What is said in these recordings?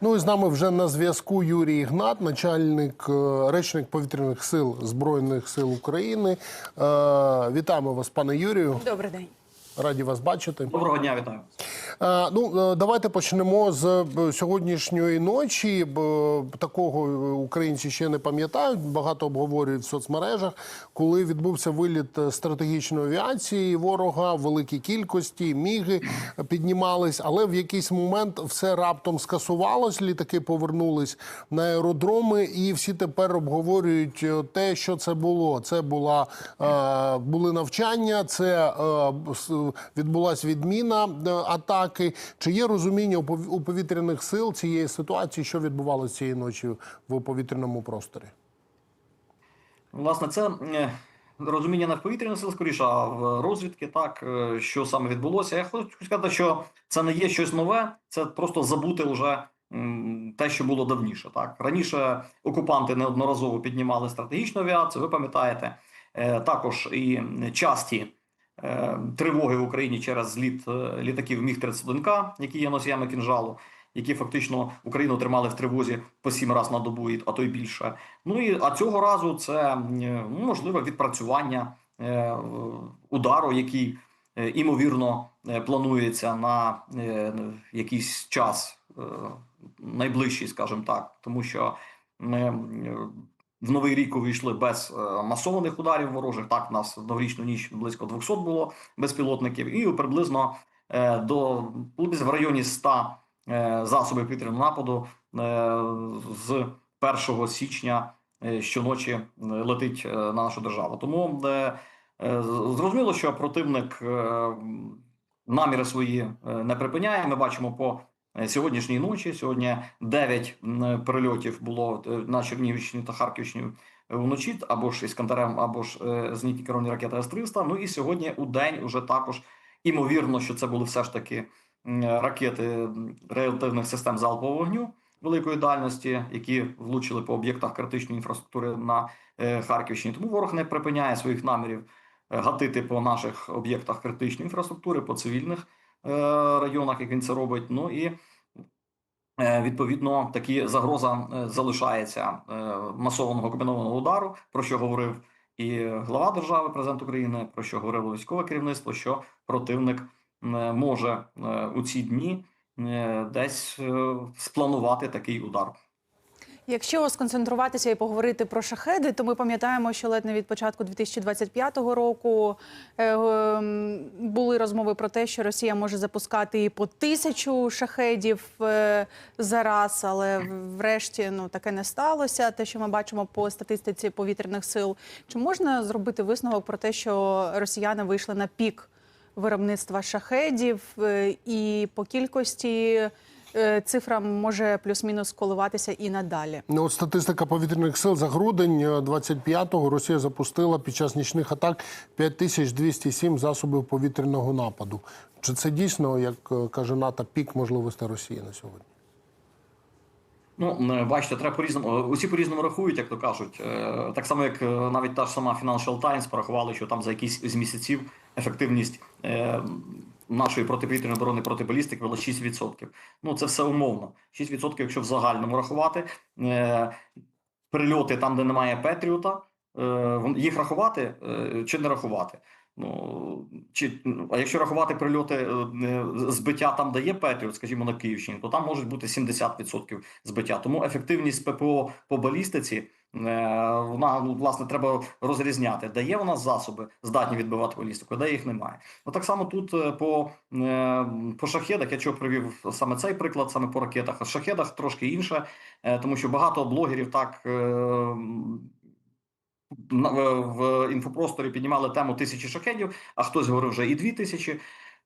Ну і з нами вже на зв'язку Юрій Ігнат, начальник е, речник повітряних сил Збройних сил України. Е, Вітаємо вас, пане Юрію. Добрий день. Раді вас бачити. Доброго дня, вітаю. Е, Ну, е, давайте почнемо з е, сьогоднішньої ночі. Такого українці ще не пам'ятають. Багато обговорюють в соцмережах, коли відбувся виліт стратегічної авіації ворога в великій кількості. Міги піднімались, але в якийсь момент все раптом скасувалось. Літаки повернулись на аеродроми, і всі тепер обговорюють те, що це було. Це була були навчання, це відбулася відміна е, атаки. Чи є розуміння у повітряних сил цієї ситуації, що відбувалося цієї ночі в повітряному просторі? Власне, це е, розуміння не в повітряних сил, скоріше, а в розвідки, так, е, що саме відбулося. Я хочу сказати, що це не є щось нове, це просто забути вже те, що було давніше. Так Раніше окупанти неодноразово піднімали стратегічну авіацію, ви пам'ятаєте, Е, також і часті тривоги в Україні через зліт е, літаків Міг-31К, які є носіями кінжалу. Які фактично Україну тримали в тривозі по сім разів на добу, а то й більше. Ну і а цього разу це е, ну, можливе відпрацювання е, удару, який е, імовірно е, планується на е, якийсь час е, найближчий, скажімо так, тому що е, в новий рік увійшли без е, масованих ударів ворожих. Так, нас в новорічну ніч близько 200 було безпілотників, і приблизно е, до в районі 100 е, засобів повітряного нападу з 1 січня щоночі летить на нашу державу. Тому зрозуміло, що противник наміри свої не припиняє. Ми бачимо по сьогоднішній ночі. Сьогодні 9 прильотів було е, на Чернігівщині та Харківщині вночі, або ж іскандерем, або ж е, зенітні керовані ракети С-300. Ну і сьогодні у день уже також імовірно, що це були все ж таки ракети реактивних систем залпового вогню великої дальності, які влучили по об'єктах критичної інфраструктури на е, Харківщині. Тому ворог не припиняє своїх намірів е, гатити по наших об'єктах критичної інфраструктури, по цивільних е, районах, як він це робить. Ну і е, відповідно такі загроза е, залишається е, масованого комбінованого удару, про що говорив і глава держави, президент України, про що говорило військове керівництво, що противник е, може е, у ці дні е, десь е, спланувати такий удар. Якщо сконцентруватися і поговорити про шахеди, то ми пам'ятаємо, що ледь не від початку 2025 року е, ем, були розмови про те, що Росія може запускати і по тисячу шахедів е, за раз, але врешті ну таке не сталося. Те, що ми бачимо по статистиці повітряних сил, чи можна зробити висновок про те, що росіяни вийшли на пік виробництва шахедів, е, і по кількості цифра може плюс-мінус коливатися і надалі. Ну, от статистика повітряних сил за грудень е, 25-го Росія запустила під час нічних атак 5207 засобів повітряного нападу. Чи це дійсно, як е, каже НАТО, пік можливостей Росії на сьогодні? Ну, е, бачите, треба по-різному. е, Усі по-різному рахують, як то кажуть. Е, Так само, як е, навіть та ж сама Financial Times порахували, що там за якийсь з місяців ефективність е, нашої протиповітряної оборони проти балістик було 6%. Ну, це все умовно. 6%, якщо в загальному рахувати. Е, Прильоти там, де немає Петріота, е, їх рахувати е, чи не рахувати? Ну чи а якщо рахувати прильоти е, е, збиття там, де є Петріот, скажімо, на Київщині, то там можуть бути 70% збиття. Тому ефективність ППО по балістиці е, вона ну, власне треба розрізняти, де є нас засоби здатні відбивати балістику, де їх немає. Ну так само тут по, по шахедах, я чого привів саме цей приклад, саме по ракетах. А шахедах трошки інше, тому що багато блогерів так. Е, в- інфопросторі піднімали тему тисячі шахедів, а хтось говорив вже і дві тисячі.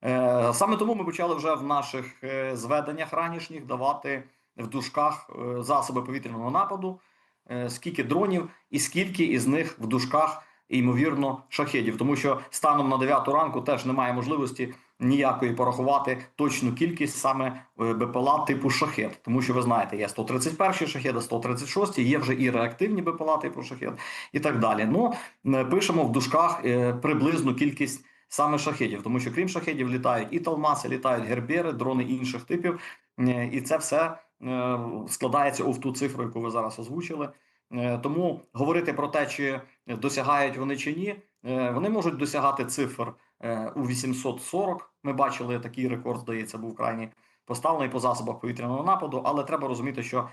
Е, Саме тому ми почали вже в наших е, зведеннях ранішніх давати в дужках засоби повітряного нападу, скільки дронів і скільки із них в дужках, ймовірно, шахедів. Тому що станом на 9 ранку теж немає можливості ніякої порахувати точну кількість саме е, БПЛА типу шахет. Тому що ви знаєте, є 131 шахеди, 136, є вже і реактивні БПЛА типу шахет і так далі. Ну е, пишемо в дужках е, приблизну кількість саме шахедів, тому що крім шахедів літають і талмаси, літають гербери, дрони інших типів, і це все складається у ту цифру, яку ви зараз озвучили. Е, Тому говорити про те, чи досягають вони чи ні, е, вони можуть досягати цифр е, у 840. Ми бачили такий рекорд, здається, був крайній поставлений по засобах повітряного нападу. Але треба розуміти, що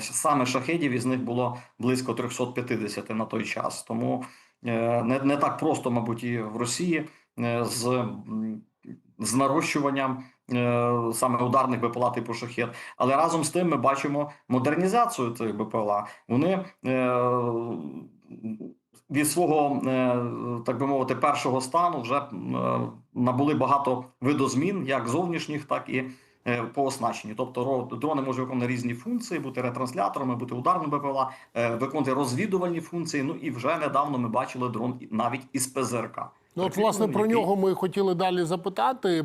саме шахедів із них було близько 350 на той час. Тому не, не так просто, мабуть, і в Росії з, з нарощуванням саме ударних БПЛА типу шахет. Але разом з тим ми бачимо модернізацію цих БПЛА. Вони е, від свого, е, так би мовити, першого стану вже е, набули багато видозмін, як зовнішніх, так і е, по оснащенню. Тобто дрони можуть виконувати різні функції, бути ретрансляторами, бути ударними БПЛА, е, виконувати розвідувальні функції. Ну і вже недавно ми бачили дрон навіть із ПЗРК. Ну, от, власне, про нього ми хотіли далі запитати,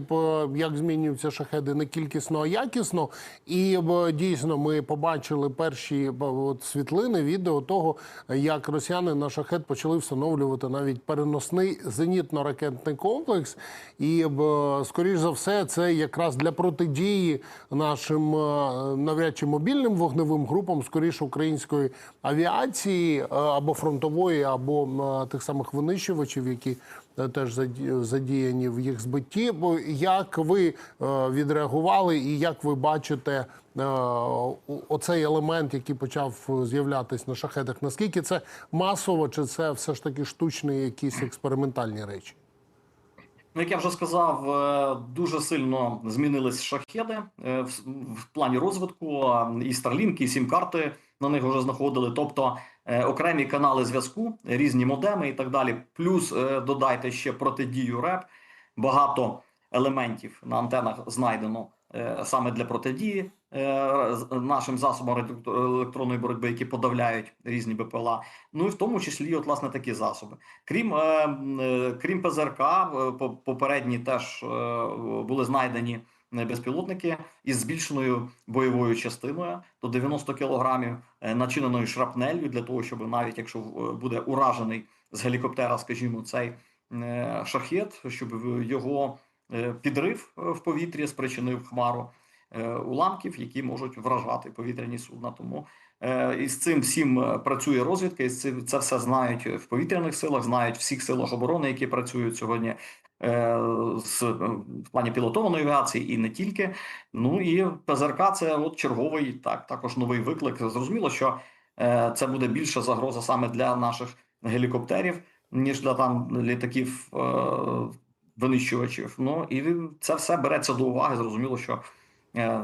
як змінюються шахеди не кількісно, а якісно. І дійсно ми побачили перші от, світлини, відео того, як росіяни на шахет почали встановлювати навіть переносний зенітно-ракетний комплекс. І скоріш за все, це якраз для протидії нашим е, навряд чи мобільним вогневим групам, скоріше української авіації е, або фронтової, або тих самих винищувачів, які е, теж заді- задіяні в їх збитті. Бо як ви е, відреагували, і як ви бачите е, оцей елемент, який почав з'являтися на шахетах? Наскільки це масово, чи це все ж таки штучні якісь експериментальні речі? Ну, як я вже сказав, е, дуже сильно змінились шахеди е, в, плані розвитку. І Starlink, і сім-карти на них вже знаходили. Тобто е, окремі канали зв'язку, різні модеми і так далі. Плюс додайте ще протидію РЕП. Багато елементів на антенах знайдено саме для протидії е, нашим засобам електронної боротьби, які подавляють різні БПЛА. Ну і в тому числі, от, власне, такі засоби. Крім, е, е, крім ПЗРК, е, по- попередні теж е, були знайдені е, безпілотники із збільшеною бойовою частиною до 90 кілограмів, е, начиненою шрапнелью для того, щоб навіть якщо е, буде уражений з гелікоптера, скажімо, цей е, шахет, щоб його е, підрив е, в повітрі спричинив хмару е, уламків, які можуть вражати повітряні судна. Тому Е, І з цим всім е, працює розвідка, і це все знають в повітряних силах, знають всіх силах оборони, які працюють сьогодні е, з е, в плані пілотованої авіації, і не тільки. Ну і ПЗРК це от черговий, так також новий виклик. Зрозуміло, що е, це буде більша загроза саме для наших гелікоптерів, ніж для там літаків е, винищувачів. Ну і це все береться до уваги. Зрозуміло, що. Е,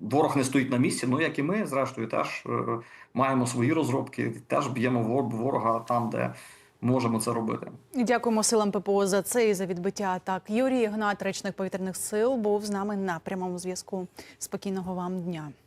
Ворог не стоїть на місці, ну як і ми, зрештою, теж е, маємо свої розробки, теж б'ємо вор- ворога там, де можемо це робити. Дякуємо силам ППО за це і за відбиття атак. Юрій Ігнат, речник повітряних сил, був з нами на прямому зв'язку. Спокійного вам дня.